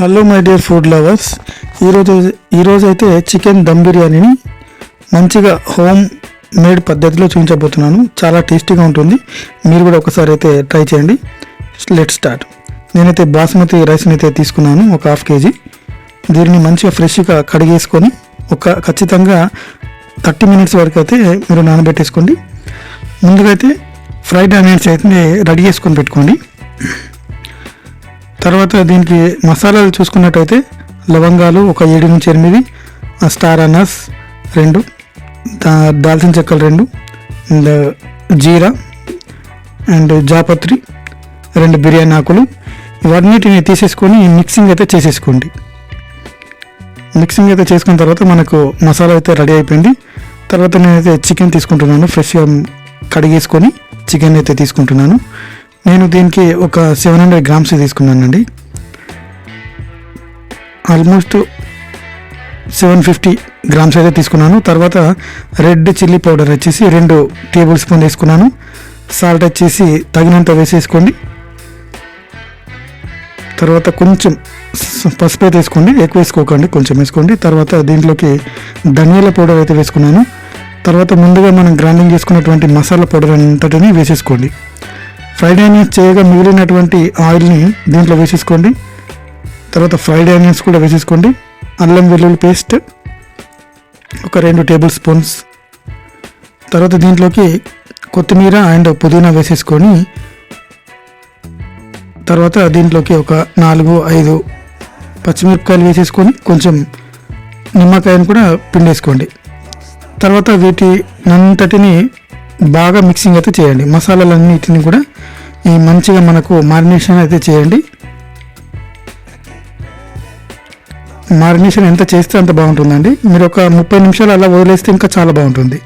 Hello my dear food lovers ఈరోజు ఈరోజు అయితే చికెన్ దమ్ బిర్యానీని మంచిగా హోమ్ మేడ్ పద్ధతిలో చూపించబోతున్నాను. చాలా టేస్టీగా ఉంటుంది. మీరు కూడా ఒకసారి అయితే ట్రై చేయండి. లెట్ స్టార్ట్ నేనైతే బాస్మతి రైస్ని అయితే తీసుకున్నాను ఒక హాఫ్ కేజీ దీన్ని మంచిగా ఫ్రెష్గా కడిగేసుకొని ఒక ఖచ్చితంగా థర్టీ మినిట్స్ వరకు అయితే మీరు నానబెట్టేసుకోండి. ముందుగా అయితే ఫ్రైడ్ ఆనియన్స్ అయితే రెడీ చేసుకొని పెట్టుకోండి. తర్వాత దీనికి మసాలాలు చూసుకున్నట్టయితే లవంగాలు ఒక ఏడు నుంచి ఎనిమిది ఆ స్టార్ అనాస్ రెండు దా- దాల్చిన చెక్కలు రెండు అండ్ జీరా అండ్ జాపత్రి రెండు బిర్యానీ ఆకులు. ఇవన్నిటిని తీసేసుకొని మిక్సింగ్ అయితే చేసేసుకోండి. మిక్సింగ్ అయితే చేసుకున్న తర్వాత మనకు మసాలా అయితే రెడీ అయిపోయింది. తర్వాత నేనైతే చికెన్ తీసుకుంటున్నాను. ఫ్రెష్గా కడిగేసుకొని చికెన్ అయితే తీసుకుంటున్నాను. నేను దీనికి ఒక సెవెన్ హండ్రెడ్ గ్రామ్స్ తీసుకున్నానండి. ఆల్మోస్ట్ సెవెన్ ఫిఫ్టీ గ్రామ్స్ అయితే తీసుకున్నాను. తర్వాత రెడ్ చిల్లీ పౌడర్ వచ్చేసి రెండు టేబుల్ స్పూన్ వేసుకున్నాను. సాల్ట్ వచ్చేసి తగినంత వేసేసుకోండి. తర్వాత కొంచెం పసుపు అయితే వేసుకోండి. ఎక్కువ వేసుకోకండి కొంచెం వేసుకోండి. తర్వాత దీంట్లోకి ధనియాల పౌడర్ అయితే వేసుకున్నాను. తర్వాత ముందుగా మనం గ్రైండింగ్ చేసుకున్నటువంటి మసాలా పౌడర్ అంతటిని వేసేసుకోండి. ఫ్రైడ్ ఆనియన్స్ చేయగా మిగిలినటువంటి ఆయిల్ని దీంట్లో వేసేసుకోండి. తర్వాత ఫ్రైడ్ ఆనియన్స్ కూడా వేసేసుకోండి. అల్లం వెల్లుల్లి పేస్ట్ ఒక రెండు టేబుల్ స్పూన్స్. తర్వాత దీంట్లోకి కొత్తిమీర అండ్ పుదీనా వేసేసుకొని తర్వాత దీంట్లోకి ఒక నాలుగు ఐదు పచ్చిమిరపకాయలు వేసేసుకొని కొంచెం నిమ్మకాయను కూడా పిండేసుకోండి. తర్వాత వీటి అంతటిని బాగా మిక్సింగ్ అయితే చేయండి. మసాలాలన్నిటిని కూడా ఈ మంచిగా మనకు మారినేషన్ అయితే చేయండి. మారినేషన్ ఎంత చేస్తే అంత బాగుంటుందండి. మీరు ఒక ముప్పై నిమిషాలు అలా వదిలేస్తే ఇంకా చాలా బాగుంటుంది.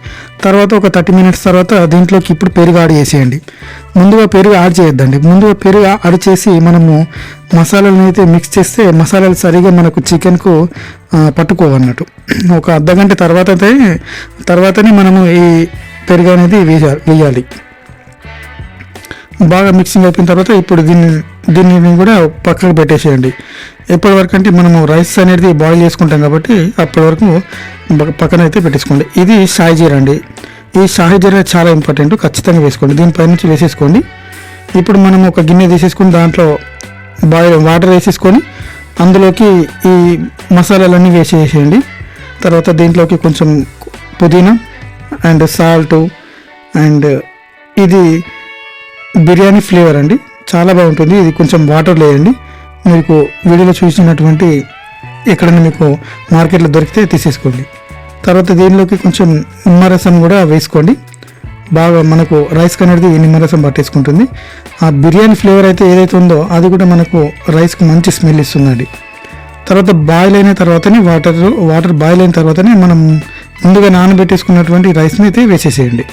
తర్వాత ఒక థర్టీ మినిట్స్ తర్వాత దీంట్లోకి ఇప్పుడు పెరుగు యాడ్ చేసేయండి. ముందుగా పెరుగు యాడ్ చేయొద్దండి. ముందుగా పెరుగు యాడ్ చేసి మనము మసాలాలను అయితే మిక్స్ చేస్తే మసాలాలు సరిగా మనకు చికెన్కు పట్టుకోవన్నట్టు. ఒక అర్ధ గంట తర్వాత అయితే తర్వాతనే మనము ఈ పెరుగు అనేది వేయాలి. వేయాలి బాగా మిక్సింగ్ అయిపోయిన తర్వాత ఇప్పుడు దీన్ని దీన్ని కూడా పక్కకు పెట్టేసేయండి. ఎప్పటి వరకు అంటే మనము రైస్ అనేది బాయిల్ చేసుకుంటాం కాబట్టి అప్పటి వరకు పక్కన అయితే పెట్టేసుకోండి. ఇది షాయిజీరా అండి. ఈ షాయిజీరా చాలా ఇంపార్టెంట్ ఖచ్చితంగా వేసుకోండి. దీనిపై నుంచి వేసేసుకోండి. ఇప్పుడు మనం ఒక గిన్నె తీసేసుకుని దాంట్లో బాయిల్ వాటర్ వేసేసుకొని అందులోకి ఈ మసాలాలన్నీ వేసేసేయండి. తర్వాత దీంట్లోకి కొంచెం పుదీనా అండ్ సాల్ట్ అండ్ ఇది బిర్యానీ ఫ్లేవర్ అండి. చాలా బాగుంటుంది. ఇది కొంచెం వాటర్ లేయండి మీకు వీడియోలో చూసినటువంటి ఎక్కడైనా మీకు మార్కెట్లో దొరికితే తీసేసుకోండి. తర్వాత దీనిలోకి కొంచెం నిమ్మరసం కూడా వేసుకోండి. బాగా మనకు రైస్ అనేది నిమ్మరసం పట్టేసుకుంటుంది. ఆ బిర్యానీ ఫ్లేవర్ అయితే ఏదైతే ఉందో అది కూడా మనకు రైస్కి మంచి స్మెల్ ఇస్తుందండి. తర్వాత బాయిల్ అయిన తర్వాతనే వాటర్ వాటర్ బాయిల్ అయిన తర్వాతనే మనం ముందుగా నానబెట్టేసుకున్నటువంటి రైస్ని అయితే వేసేసేయండి.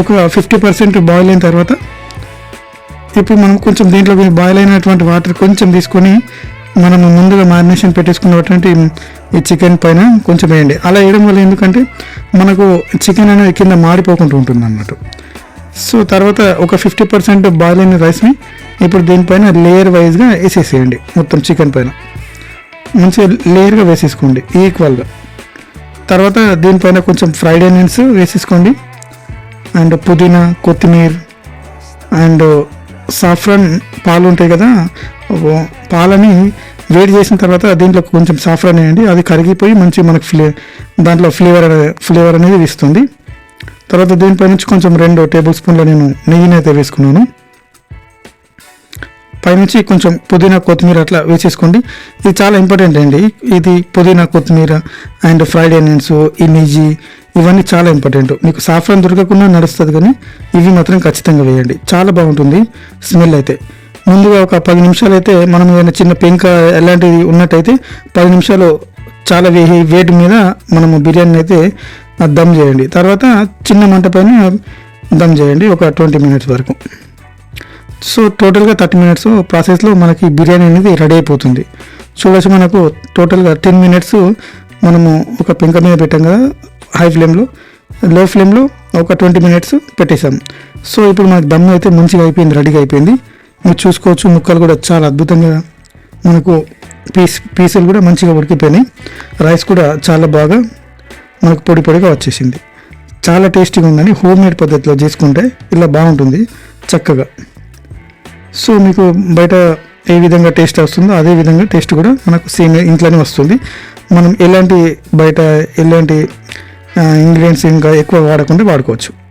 ఒక ఫిఫ్టీ పర్సెంట్ బాయిల్ అయిన తర్వాత ఇప్పుడు మనం కొంచెం దీంట్లో బాయిల్ అయినటువంటి వాటర్ కొంచెం తీసుకొని మనం ముందుగా మ్యారినేషన్ పెట్టేసుకున్నటువంటి ఈ చికెన్ పైన కొంచెం వేయండి. అలా వేయడం వల్ల ఎందుకంటే మనకు చికెన్ అనేది కింద మాడిపోకుండా ఉంటుంది అన్నట్టు సో తర్వాత ఒక ఫిఫ్టీ పర్సెంట్ బాయిల్ అయిన రైస్ని ఇప్పుడు దీనిపైన లేయర్ వైజ్గా వేసేసేయండి. మొత్తం చికెన్ పైన. మంచిగా లేయర్గా వేసేసుకోండి. ఈక్వల్గా తర్వాత దీనిపైన కొంచెం ఫ్రైడ్ ఆనియన్స్ వేసేసుకోండి. అండ్ పుదీనా కొత్తిమీర అండ్ సాఫ్రాన్ పాలు ఉంటాయి కదా పాలని వేడి చేసిన తర్వాత దీంట్లో కొంచెం సాఫ్రాన్ వేయండి. అది కరిగిపోయి మంచి మనకు ఫ్లే దాంట్లో ఫ్లేవర్ ఫ్లేవర్ అనేది ఇస్తుంది తర్వాత దీనిపై నుంచి కొంచెం రెండు టేబుల్ స్పూన్ల నేను నెయ్యిని అయితే వేసుకున్నాను. పైనుంచి కొంచెం పుదీనా కొత్తిమీర అట్లా వేసేసుకోండి. ఇది చాలా ఇంపార్టెంట్ అండి. ఇది పుదీనా కొత్తిమీర అండ్ ఫ్రైడ్ ఆనియన్స్ ఈ ఇవన్నీ చాలా ఇంపార్టెంట్ మీకు సాఫ్రాన్ దొరకకుండా నడుస్తుంది కానీ ఇవి మాత్రం ఖచ్చితంగా వేయండి. చాలా బాగుంటుంది. స్మెల్ అయితే ముందుగా ఒక పది నిమిషాలు అయితే మనం ఏదైనా చిన్న పెంక ఎలాంటిది ఉన్నట్టయితే పది నిమిషాలు చాలా వే వేడి మీద మనము బిర్యానీ అయితే దమ్ చేయండి. తర్వాత చిన్న మంట పైన దమ్ చేయండి. ఒక ట్వంటీ మినిట్స్ వరకు. సో టోటల్గా థర్టీ మినిట్స్ ప్రాసెస్లో మనకి బిర్యానీ అనేది రెడీ అయిపోతుంది. చూడొచ్చు మనకు టోటల్గా టెన్ మినిట్స్ మనము ఒక పెంక మీద పెట్టాం కదా హై ఫ్లేమ్లో లో ఫ్లేమ్లో ఒక ట్వంటీ మినిట్స్ పెట్టేసాం సో ఇప్పుడు మనకు దమ్ అయితే మంచిగా అయిపోయింది రెడీగా అయిపోయింది. మీరు చూసుకోవచ్చు ముక్కలు కూడా చాలా అద్భుతంగా మనకు పీస్ పీసులు కూడా మంచిగా ఉడికిపోయినాయి. రైస్ కూడా చాలా బాగా మనకు పొడి పొడిగా వచ్చేసింది. చాలా టేస్టీగా ఉందని హోమ్ మేడ్ పద్ధతిలో చేసుకుంటే ఇలా బాగుంటుంది చక్కగా. సో మీకు బయట ఏ విధంగా టేస్ట్ వస్తుందో అదే విధంగా టేస్ట్ కూడా మనకు సేమ్ ఇంట్లోనే వస్తుంది. మనం ఎలాంటి బయట ఎలాంటి ఇంగ్రీడియంట్స్ ఇంకా ఎక్కువ వాడకుండా వాడుకోవచ్చు.